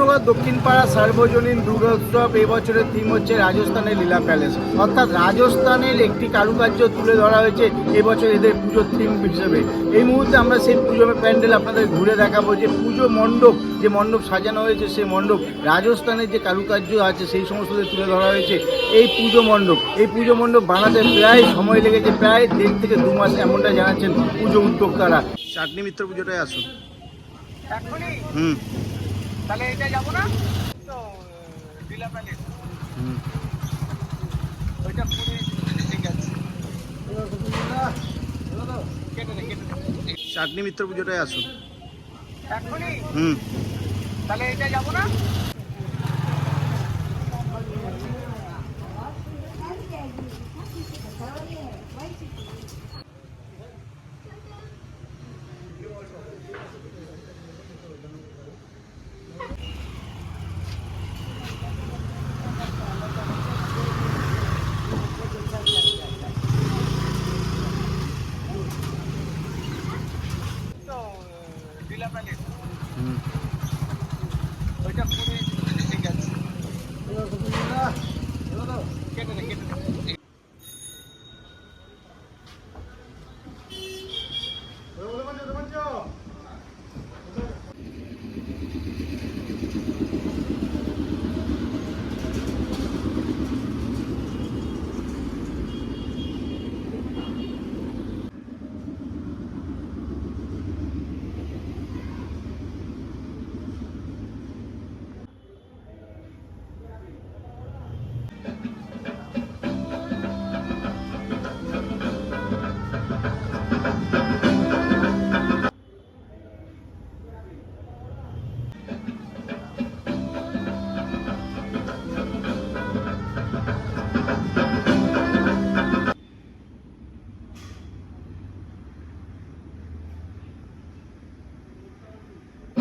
পূর্ণগড় দক্ষিণপাড়া সার্বজনীন দুর্গোৎসব এবছরের থিম হচ্ছে রাজস্থানের লীলা প্যালেস। অর্থাৎ রাজস্থানের একটি কারুকার্য তুলে ধরা হয়েছে এবছর এদের পুজোর থিম হিসেবে। এই মুহূর্তে আমরা সেই পুজো প্যান্ডেল আপনাদের ঘুরে দেখাবো যে পুজো মণ্ডপ যে মণ্ডপ সাজানো হয়েছে সেই মণ্ডপ রাজস্থানের যে কারুকার্য আছে সেই সমস্ত তুলে ধরা হয়েছে এই পুজো মণ্ডপ। এই পুজো মণ্ডপ বানাতে প্রায় সময় লেগেছে প্রায় দেড় থেকে দু মাস এমনটা জানাচ্ছেন পুজো উদ্যোক্তারা। চাটনি মিত্র পুজোটাই আসুন। হুম। তাহলে এটা যাব না? তো ডিলা প্যালেস। ওইটা পুরো ঠিক আছে। চাটনি মিত্র পুজোটাই আসুন। এখনই? হুম। তাহলে এটা যাব না?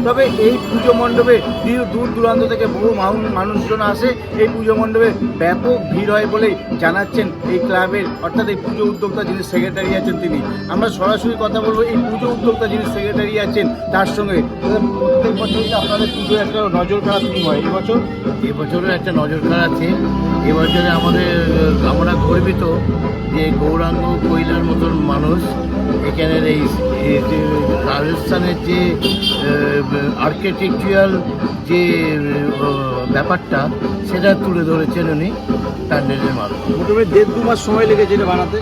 তবে এই পুজো মণ্ডপে দূর দূর দূরান্ত থেকে বহু মানু- মানুষজন আসে। এই পুজো মণ্ডপে ব্যাপক ভিড় হয় বলেই জানাচ্ছেন এই ক্লাবের, অর্থাৎ এই পুজো উদ্যোক্তা যিনি সেক্রেটারি আছেন তিনি। আমরা সরাসরি কথা বলব, এই পুজো উদ্যোক্তা যিনি সেক্রেটারি আছেন, তার সঙ্গে প্রত্যেক বছরই আপনাদের পুজো একটা নজর কাড়া থিম হয়। এবছর? এবছরের একটা নজর কাড়া আছে এবছরে আমাদের আমরা গর্বিত যে গৌরাঙ্গ কৈলার মতন মানুষ এখানের এই রাজস্থানের যে আর্কিটেকচারাল যে ব্যাপারটা সেটা তুলে ধরেছেন উনি প্যান্ডেলের মাধ্যমে। মোটামুটি দেড় দু মাস সময় লেগেছে এটা বানাতে?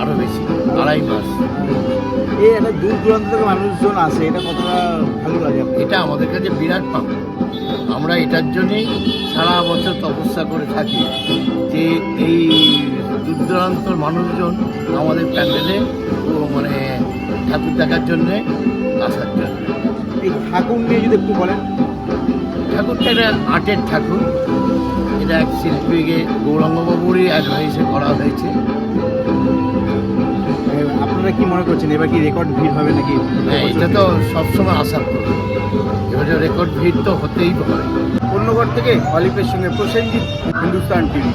আরও বেশি আড়াই মাস। এই একটা দূর দূরান্ত থেকে মানুষজন আসে এটা কতটা ভালো লাগে এটা আমাদের কাছে বিরাট পাওয়া আমরা এটার জন্যেই সারা বছর তপস্যা করে থাকি যে এই দূর দূরান্তর মানুষজন আমাদের প্যান্ডেলে মানে ঠাকুর দেখার জন্যে আসার জন্য। এই ঠাকুর নিয়ে যদি একটু বলেন। ঠাকুরটা একটা আর্টের ঠাকুর। এটা এক শিল্পীকে গৌরাঙ্গবাবুরই অ্যাডভাইসে করা হয়েছে। আপনারা কি মনে করছেন এবার কি রেকর্ড ভিড় হবে নাকি? হ্যাঁ এটা তো সবসময় আশা করি। এবারে রেকর্ড ভিড় তো হতেই পারে। পূর্ণগড় থেকে অলিপের সঙ্গে প্রসেনজিৎ হিন্দুস্তান টিভি।